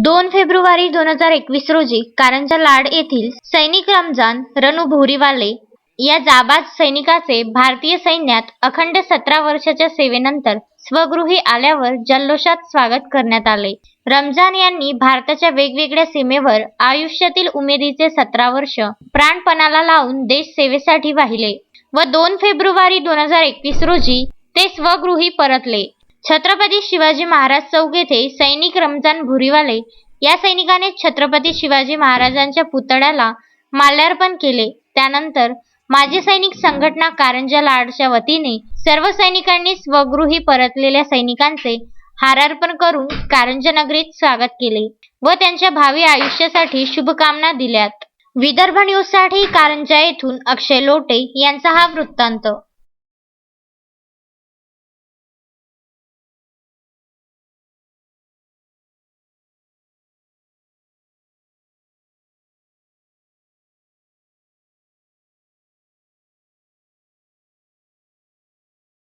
दोन फेब्रुवारी दोन हजार एकवीस रोजी कारंजा लाड येथील सैनिक रमजान रणू भोरीवाले या जाबाज सैनिकाचे भारतीय सैन्यात अखंड सतरा वर्षाच्या सेवेनंतर स्वगृही आल्यावर जल्लोषात स्वागत करण्यात आले. रमजान यांनी भारताच्या वेगवेगळ्या सीमेवर आयुष्यातील उमेदीचे सतरा वर्ष प्राणपणाला लावून देश सेवेसाठी वाहिले व दोन फेब्रुवारी दोन हजार एकवीस रोजी ते स्वगृही परतले. छत्रपती शिवाजी महाराज चौक येथे सैनिक रमजान भुरीवाले या सैनिकाने छत्रपती शिवाजी महाराजांच्या पुतळ्याला माल्यार्पण केले. त्यानंतर माजी सैनिक संघटना कारंजा लाडच्या वतीने सर्व सैनिकांनी स्वगृही परतलेल्या सैनिकांचे हारार्पण करून कारंजा नगरीत स्वागत केले व त्यांच्या भावी आयुष्यासाठी शुभकामना दिल्यात. विदर्भ न्यूजसाठी कारंजा येथून अक्षय लोटे यांचा हा वृत्तांत.